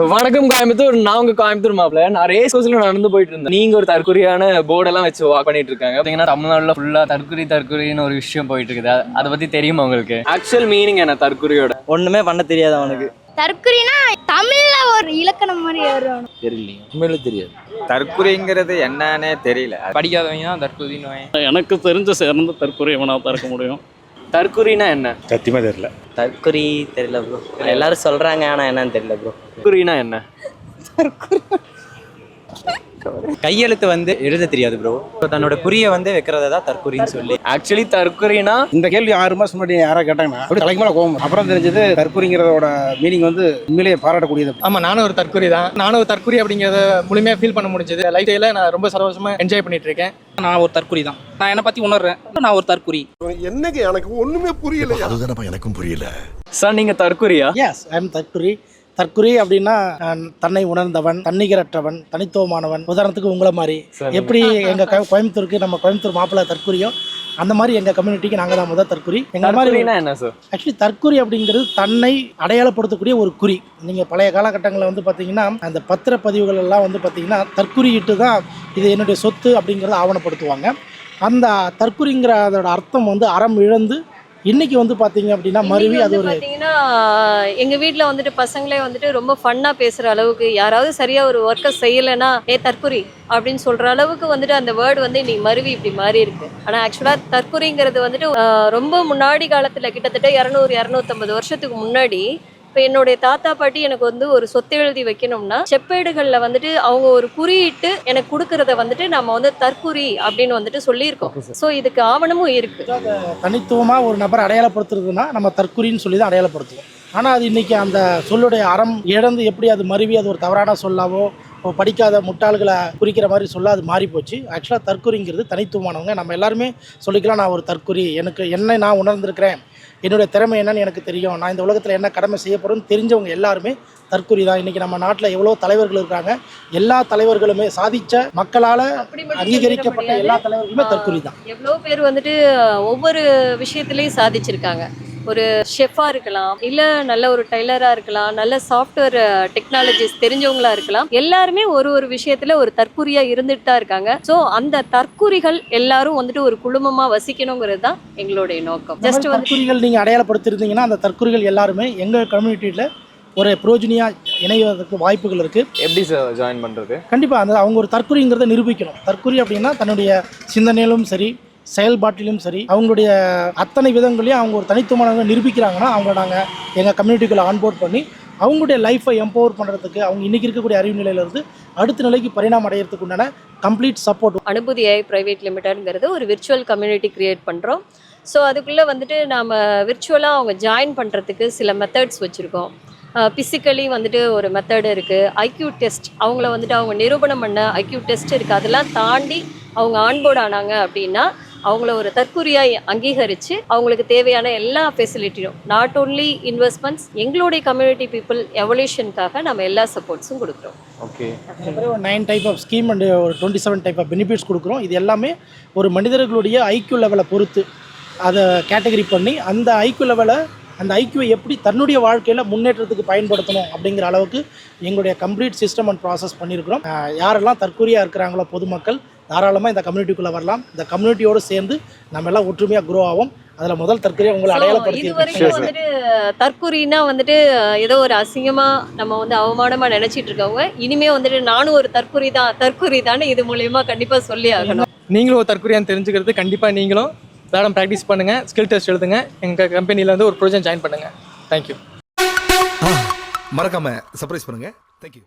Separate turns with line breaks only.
வணக்கம் கோயம்புத்தூர். நான் உங்க கோயம்புத்தூர் மாப்பிள்ள. நான் ரேஸ் கோர்ஸ்ல நடந்து போயிட்டு இருந்தேன். நீங்க ஒரு தற்கொலையான போர்டெல்லாம் வச்சு வாக் பண்ணிட்டு இருக்காங்க. பாத்தீங்கன்னா தமிழ்நாடுல ஃபுல்லா தற்கொலை தற்கொலைன்னு ஒரு விஷயம் போயிட்டு இருக்குது. அதை பத்தி தெரியுமா உங்களுக்கு? ஆக்சுவல் மீனிங் என்ன தற்கொலையோட?
ஒண்ணுமே பண்ண தெரியாது அவனுக்கு.
தற்குறினா தமிழ்ல ஒரு இலக்கணம் மாதிரி வரும்
தெரியலைங்க உண்மையிலே தெரியாது.
தற்கொலைங்கிறது என்னன்னே தெரியல.
படிக்காதவங்க தான் தற்கொலைன்னு
எனக்கு தெரிஞ்ச சேர்ந்த தற்கொலை எவனாக தான் இருக்க முடியும்.
தற்கொலைனா என்ன?
சத்தியமா தெரியல.
தற்கொலை தெரியல ப்ரோ எல்லாரும் சொல்றாங்க ஆனா என்னன்னு தெரியல ப்ரோ
தற்கொலைனா என்ன?
கையெழுத்து வந்து எழுத தெரியாது ப்ரோ தன்னோட குறியை வந்து வைக்கிறத தான் தற்கொலைன்னு சொல்லி.
ஆக்சுவலி தற்கொலைனா
இந்த கேள்வி ஆறு மாசம் முன்னாடி யாராவது கேட்டாங்கன்னா அப்படி தலைக்கு மேல கோவம் அப்புறம் தெரிஞ்சது தற்கொலைங்கிறதோட மீனிங் வந்து உண்மையிலேயே பாராட்டக்கூடியது.
ஆமா நானும் ஒரு தற்கொலை தான். நானும் ஒரு தற்கொலை அப்படிங்கறத முழுமையா ஃபீல் பண்ண முடிஞ்சது. லைஃப் ஸ்டைல நான் ரொம்ப சந்தோஷமா என்ஜாய் பண்ணிட்டு இருக்கேன்.
நான் ஒரு தற்குறி தான். நான் என்னை பத்தி உணர்றேன். நான் ஒரு தற்குறி
என்னங்க எனக்கு ஒண்ணுமே புரியல
அதுதானப்பா எனக்கும் புரியல.
சார் நீங்க தற்கொலையா?
எஸ் ஐ எம் தற்குறி தற்குறி அப்படின்னா தன்னை உணர்ந்தவன் தன்னிகரற்றவன் தனித்துவமானவன் உதாரணத்துக்கு உங்களை மாதிரி. எப்படி எங்க கோயம்புத்தூருக்கு நம்ம கோயம்புத்தூர் மாப்பிள்ளை தற்குறியோ அந்த மாதிரி எங்க கம்யூனிட்டிக்கு நாங்க தான் முதல் தற்குறி. எங்க மாதிரி
தற்கொலைனா என்ன சார்
ஆக்சுவலி தற்குறி அப்படிங்கிறது தன்னை அடையாளப்படுத்தக்கூடிய ஒரு குறி. நீங்கள் பழைய காலகட்டங்களில் வந்து பார்த்தீங்கன்னா அந்த பத்திரப்பதிவுகள் எல்லாம் வந்து பார்த்தீங்கன்னா தற்குறியிட்டு தான் இது என்னுடைய சொத்து அப்படிங்கிறத ஆவணப்படுத்துவாங்க. அந்த தற்குறிங்கிற அதோட அர்த்தம் வந்து அறம் இழந்து இன்னைக்கு வந்து பார்த்தீங்க அப்படின்னா மருவி அது ஒரு
எங்க வீட்ல வந்துட்டு பசங்களே வந்துட்டு ரொம்ப ஃபன்னா பேசுற அளவுக்கு யாராவது சரியா ஒரு ஒர்க்கை செய்யலைன்னா ஏ தற்குறி அப்படின்னு சொல்ற அளவுக்கு வந்துட்டு அந்த வேர்டு வந்து இன்னைக்கு மருவி இப்படி மாறி இருக்கு. ஆனா ஆக்சுவலா தற்குறிங்கிறது வந்துட்டு ரொம்ப முன்னாடி காலத்துல கிட்டத்தட்ட இரநூறு இரநூத்தம்பது வருஷத்துக்கு முன்னாடி இப்போ என்னுடைய தாத்தா பாட்டி எனக்கு வந்து ஒரு சொத்து எழுதி வைக்கணும்னா செப்பேடுகளில் வந்துட்டு அவங்க ஒரு குறியிட்டு எனக்கு கொடுக்கறத வந்துட்டு நம்ம வந்து தற்குறி அப்படின்னு வந்துட்டு சொல்லியிருக்கோம். ஸோ இதுக்கு ஆவணமும் இருக்கு.
தனித்துவமாக ஒரு நபரை அடையாளப்படுத்துறதுன்னா நம்ம தற்குறின்னு சொல்லி தான் அடையாளப்படுத்துவோம். ஆனால் அது இன்னைக்கு அந்த சொல்லுடைய அறம் இழந்து எப்படி அது மருவி அது ஒரு தவறான சொல்லாவோ இப்போ படிக்காத முட்டாள்களை குறிக்கிற மாதிரி சொல்ல அது மாறி போச்சு ஆக்சுவலாக தற்குறிங்கிறது தனித்துவமானவங்க. நம்ம எல்லாருமே சொல்லிக்கலாம் நான் ஒரு தற்குறி. எனக்கு என்ன நான் உணர்ந்திருக்கிறேன். என்னுடைய திறமை என்னன்னு எனக்கு தெரியும். நான் இந்த உலகத்தில் என்ன கடமை செய்ய போகிறேன்னு தெரிஞ்சவங்க எல்லாருமே தற்குறி தான். இன்றைக்கி நம்ம நாட்டில் எவ்வளோ தலைவர்கள் இருக்காங்க. எல்லா தலைவர்களுமே சாதித்த மக்களால் அங்கீகரிக்கப்பட்ட எல்லா. தலைவர்களுமே தற்குறி தான்.
எவ்வளோ பேர் வந்துட்டு ஒவ்வொரு விஷயத்துலையும் சாதிச்சிருக்காங்க. ஒரு ஷெஃபாக இருக்கலாம் இல்லை நல்ல ஒரு டைலராக இருக்கலாம் நல்ல சாஃப்ட்வேர் டெக்னாலஜிஸ் தெரிஞ்சவங்களா இருக்கலாம். எல்லாருமே ஒரு ஒரு விஷயத்தில் ஒரு தற்குறியாக இருந்துட்டு தான் இருக்காங்க. ஸோ அந்த தற்குறிகள் எல்லாரும் வந்துட்டு ஒரு குழுமமாக வசிக்கணுங்கிறது தான் எங்களுடைய நோக்கம்.
ஜஸ்ட் தற்குறிகள் நீங்கள் அடையாளப்படுத்திருந்தீங்கன்னா அந்த தற்குறிகள் எல்லாருமே எங்கள் கம்யூனிட்டியில் ஒரு புரோஜனியாக இணைவதற்கு வாய்ப்புகள் இருக்குது
எப்படி சார் ஜாயின் பண்றது?
கண்டிப்பாக அந்த அவங்க ஒரு தற்குறிங்கிறத நிரூபிக்கணும். தற்குறி அப்படின்னா தன்னுடைய சிந்தனையிலும் சரி செயல்பாட்டிலும் சரி அவங்களுடைய அத்தனை விதங்களையும் அவங்க ஒரு தனித்துவமானவங்க நிரூபிக்கிறாங்கன்னா அவங்கள நாங்கள் எங்கள் கம்யூனிட்டிக்குள்ளே ஆன்போர்ட் பண்ணி அவங்களுடைய லைஃப்பை எம்பவர் பண்ணுறதுக்கு அவங்க இன்றைக்கி இருக்கக்கூடிய அறிவு நிலையிலிருந்து அடுத்த நிலைக்கு பரிணாமம் அடையிறதுக்கு உண்டான complete support
Anubhuti AI private லிமிட்டடுங்கிறது ஒரு விர்ச்சுவல் கம்யூனிட்டி கிரியேட் பண்ணுறோம் ஸோ அதுக்குள்ளே வந்துட்டு நாம் விர்ச்சுவலாக அவங்க ஜாயின் பண்ணுறதுக்கு சில மெத்தட்ஸ் வச்சுருக்கோம். ஃபிசிக்கலி வந்துட்டு ஒரு மெத்தடு இருக்குது ஐக்யூ டெஸ்ட் அவங்கள வந்துட்டு அவங்க நிரூபணம் பண்ண ஐக்யூ டெஸ்ட் இருக்குது அதெல்லாம் தாண்டி அவங்க ஆன்போர்ட் ஆனாங்க அப்படின்னா அவங்கள ஒரு தற்குறியாக அங்கீகரித்து அவங்களுக்கு தேவையான எல்லா ஃபெசிலிட்டியும் நாட் ஓன்லி இன்வெஸ்ட்மெண்ட்ஸ் எங்களுடைய கம்யூனிட்டி பீப்புள் எவல்யூஷனுக்காக நம்ம எல்லா சப்போர்ட்ஸும் கொடுக்குறோம்.
ஓகே
ஒரு nine type of scheme and ஒரு twenty seven type of benefits கொடுக்குறோம். இது எல்லாமே ஒரு மனிதர்களுடைய ஐக்யூ லெவலை பொறுத்து அதை கேட்டகரி பண்ணி அந்த ஐக்யூ லெவலை அந்த ஐக்யூவை எப்படி தன்னுடைய வாழ்க்கையில் முன்னேற்றத்துக்கு பயன்படுத்தணும் அப்படிங்கிற அளவுக்கு எங்களுடைய கம்ப்ளீட் சிஸ்டம் அண்ட் ப்ராசஸ் பண்ணியிருக்கிறோம். யாரெல்லாம் தற்கொலையாக இருக்கிறாங்களோ பொதுமக்கள் தாராளமாக இந்த கம்யூனிட்டிக்குள்ளே வரலாம். இந்த கம்யூனிட்டியோடு சேர்ந்து நம்ம எல்லாம் ஒற்றுமையாக க்ரோ ஆகும் அதில் முதல் தற்கொலையை உங்களை அடையாளப்படுத்தி
இது வரைக்கும் வந்துட்டு தற்குறின்னா வந்துட்டு ஏதோ ஒரு அசிங்கமா நம்ம வந்து அவமானமா நினைச்சிட்டு இருக்கவங்க இனிமே வந்துட்டு நானும் ஒரு தற்குறி தான் தற்குறி தான் இது மூலியமா கண்டிப்பா சொல்லி ஆகணும்.
நீங்களும் ஒரு தற்குறியான்னு தெரிஞ்சுக்கிறது கண்டிப்பா நீங்களும் தாடம் ப்ராக்டிஸ் பண்ணுங்க ஸ்கில் டெஸ்ட் எழுதுங்க எங்க கம்பெனில இருந்து ஒரு ப்ரோஜன் ஜாயின் பண்ணுங்க. தேங்க்யூ
மறக்காம சர்ப்ரைஸ் பண்ணுங்க. Thank you